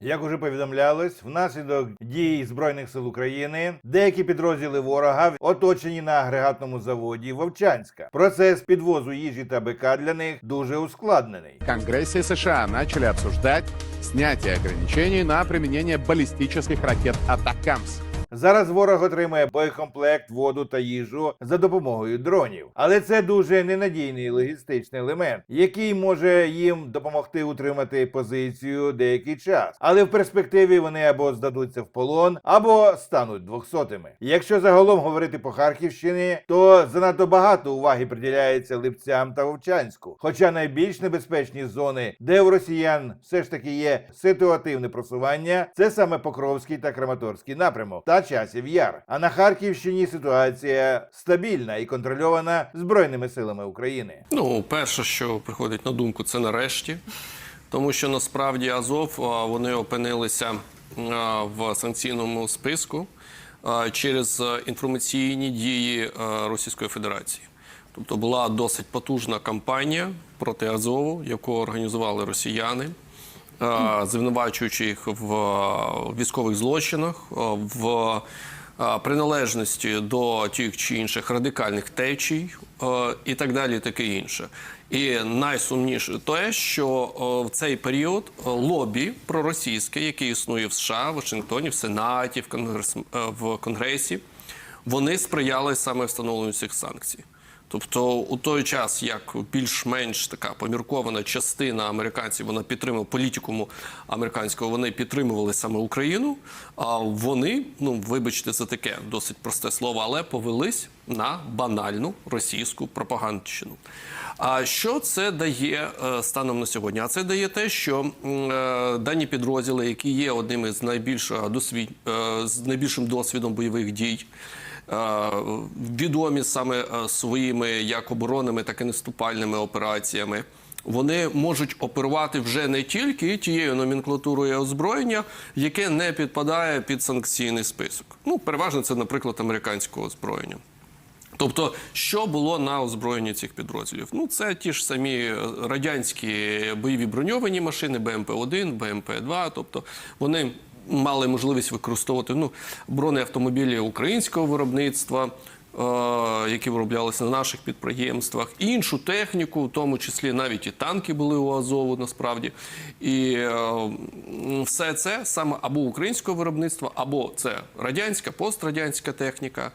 Як уже повідомлялось, внаслідок дій Збройних сил України деякі підрозділи ворога оточені на агрегатному заводі Вовчанська. Процес підвозу їжі та БК для них дуже ускладнений. В Конгрессе США начали обсуждать зняття ограничений на применение балістичних ракет «Атакамс». Зараз ворог отримує боєкомплект, воду та їжу за допомогою дронів. Але це дуже ненадійний логістичний елемент, який може їм допомогти утримати позицію деякий час. Але в перспективі вони або здадуться в полон, або стануть двохсотими. Якщо загалом говорити по Харківщині, то занадто багато уваги приділяється Липцям та Вовчанську. Хоча найбільш небезпечні зони, де у росіян все ж таки є ситуативне просування, це саме Покровський та Краматорський напрямок та часів яр. А на Харківщині ситуація стабільна і контрольована збройними силами України. Ну, перше, що приходить на думку, це нарешті. Тому що насправді Азов вони опинилися в санкційному списку через інформаційні дії Російської Федерації. Тобто була досить потужна кампанія проти Азову, яку організували росіяни, звинувачуючи їх в військових злочинах, в приналежності до тих чи інших радикальних течій е, і так далі, і таке інше. І найсумніше те, що е, в цей період е, лобі проросійське, яке існує в США, в Вашингтоні, в Сенаті, в, Конгрес, е, в Конгресі, вони сприяли саме встановленню цих санкцій. Тобто, у той час, як більш-менш така поміркована частина американців, вона підтримувала політикуму американського, вони підтримували саме Україну. А вони, ну вибачте за таке досить просте слово, але повелись на банальну російську пропагандщину. А що це дає е, станом на сьогодні? А це дає те, що е, дані підрозділи, які є одними з найбільш е, досвід, з найбільшим досвідом бойових дій. Е, відомі саме е, своїми як оборонними, так і наступальними операціями. Вони можуть оперувати вже не тільки тією номенклатурою озброєння, яке не підпадає під санкційний список. Ну, переважно це, наприклад, американського озброєння. Тобто, що було на озброєнні цих підрозділів? Ну, це ті ж самі е, радянські бойові броньовані машини БМП-1, БМП-2. Тобто вони мали можливість використовувати ну, бронеавтомобілі українського виробництва. е, Які вироблялися на наших підприємствах, іншу техніку, в тому числі навіть і танки були у Азову, насправді, і е, все це саме або українського виробництва, або це радянська, пострадянська техніка.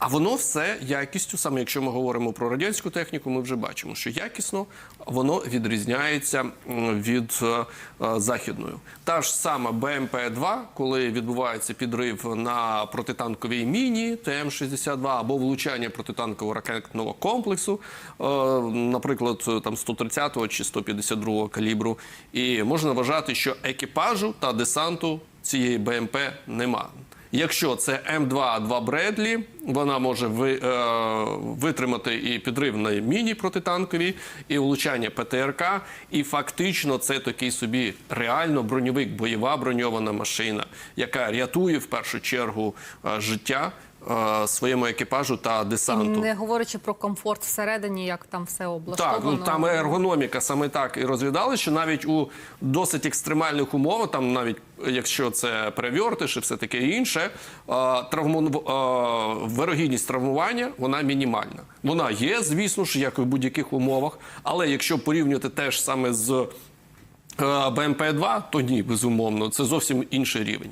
А воно все якістю, саме якщо ми говоримо про радянську техніку, ми вже бачимо, що якісно воно відрізняється від е, е, західної. Та ж сама БМП-2, коли відбувається підрив на протитанковій міні ТМ-62 або влучання протитанкового ракетного комплексу, е, наприклад, там 130 чи 152 калібру, і можна вважати, що екіпажу та десанту цієї БМП нема. Якщо це М2А2 Бредлі, вона може ви, е, витримати і підрив на міні протитанкові, і влучання ПТРК. І фактично це такий собі реально броньовик, бойова броньована машина, яка рятує в першу чергу е, життя своєму екіпажу та десанту. Не говорячи про комфорт всередині, як там все облаштовано. Так, ну там ергономіка саме так і розглядали, що навіть у досить екстремальних умовах, там навіть якщо це перевертиш і все таке інше, е, травму, е, вирогідність травмування вона мінімальна. Вона є, звісно ж, як і в будь-яких умовах, але якщо порівнювати теж саме з е, БМП-2, то ні, безумовно, це зовсім інший рівень.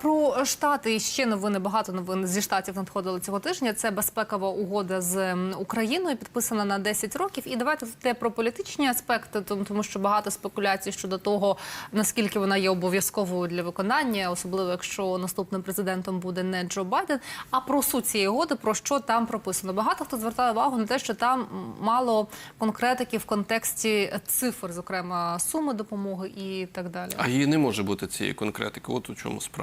Про штати і ще новини багато новин зі штатів надходили цього тижня. Це безпекова угода з Україною, підписана на 10 років. І давайте те про політичні аспекти, тому що багато спекуляцій щодо того, наскільки вона є обов'язковою для виконання, особливо якщо наступним президентом буде не Джо Байден. А про суть цієї угоди, про що там прописано. Багато хто звертає увагу на те, що там мало конкретики в контексті цифр, зокрема суми допомоги і так далі. А її не може бути цієї конкретики. От у чому справа.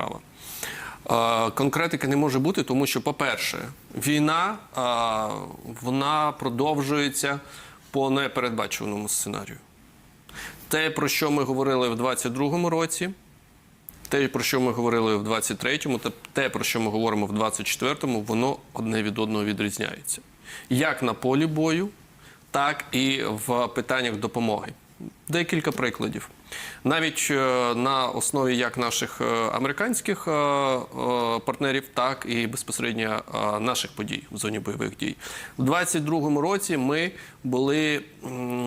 Е, Конкретики не може бути, тому що, по-перше, війна е, вона продовжується по непередбачуваному сценарію. Те, про що ми говорили в 22-му році, те, про що ми говорили в 23-му, та те, про що ми говоримо в 24-му, воно одне від одного відрізняється. Як на полі бою, так і в питаннях допомоги. Декілька прикладів. Навіть е, на основі як наших е, американських е, партнерів, так і безпосередньо наших подій в зоні бойових дій. У 22-му році ми були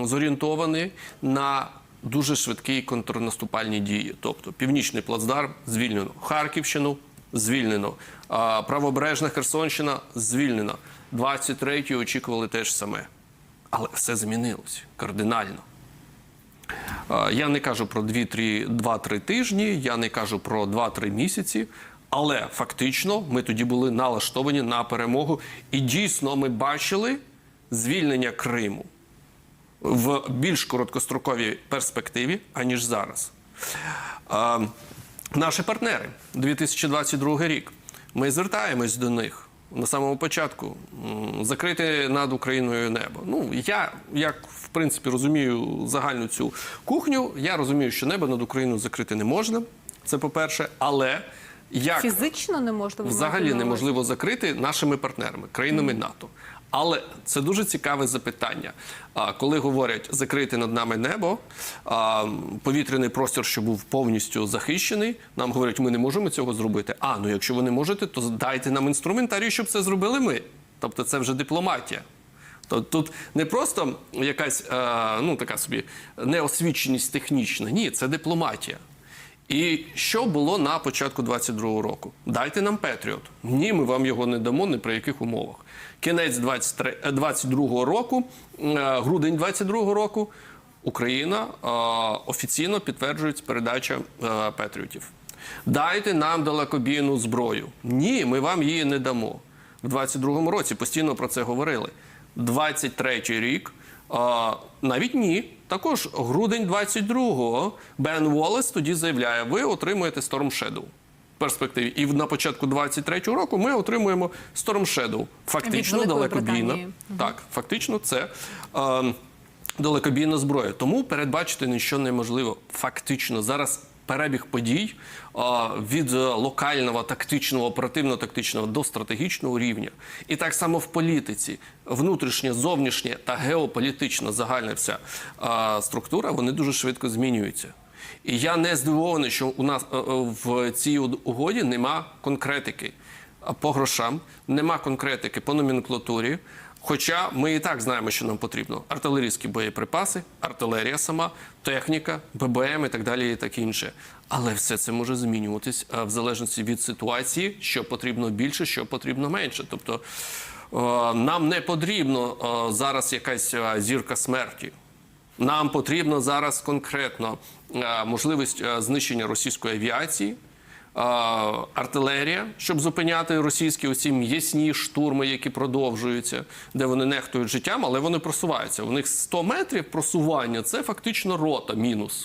зорієнтовані на дуже швидкі контрнаступальні дії. Тобто північний плацдарм звільнено, Харківщину звільнено, правобережна Херсонщина звільнена. 23-й очікували теж саме. Але все змінилось кардинально. Е, Я не кажу про 2-3 тижні, я не кажу про 2-3 місяці. Але фактично ми тоді були налаштовані на перемогу, і дійсно ми бачили звільнення Криму в більш короткостроковій перспективі, аніж зараз. Е, Наші партнери 2022 рік. Ми звертаємось до них на самому початку закрити над Україною небо. Ну я як в принципі розумію загальну цю кухню. Я розумію, що небо над Україною закрити не можна. Це по-перше, але як Фізично не можна взагалі неможливо закрити нашими партнерами, країнами НАТО. Але це дуже цікаве запитання. Коли говорять закрити над нами небо, повітряний простір, що був повністю захищений, нам говорять, ми не можемо цього зробити. А ну якщо ви не можете, то дайте нам інструментарій, щоб це зробили ми. Тобто це вже дипломатія. То тут не просто якась е, ну така собі неосвіченість технічна. Ні, це дипломатія. І що було на початку 22-го року? Дайте нам Петріот. Ні, ми вам його не дамо ні при яких умовах. Кінець 23 е, 22-го року, е, грудень 22-го року, Україна е, офіційно підтверджує передача е, Петріотів. Дайте нам далекобійну зброю. Ні, ми вам її не дамо. В 22-му році постійно про це говорили. 23-й рік. А, навіть ні. Також грудень 22-го Бен Уоллес тоді заявляє: ви отримуєте Storm Shadow в перспективі. І на початку 23-го року ми отримуємо Storm Shadow. Фактично далекобійна. Так, фактично, це А, далекобійна зброя. Тому передбачити нічого неможливо. Фактично, зараз перебіг подій від локального, тактичного, оперативно-тактичного до стратегічного рівня. І так само в політиці, внутрішнє, зовнішнє та геополітична загальна вся структура, вони дуже швидко змінюються. І я не здивований, що у нас е, е, в цій угоді нема конкретики по грошам, нема конкретики по номенклатурі. Хоча ми і так знаємо, що нам потрібно: артилерійські боєприпаси, артилерія сама, техніка, ББМ і так далі, і так інше. Але все це може змінюватись е, в залежності від ситуації, що потрібно більше, що потрібно менше. Тобто е, нам не потрібно е, зараз якась зірка смерті. Нам потрібно зараз конкретно можливість знищення російської авіації, артилерія, щоб зупиняти російські оці м'ясні штурми, які продовжуються, де вони нехтують життям, але вони просуваються. У них 100 метрів просування це фактично рота мінус.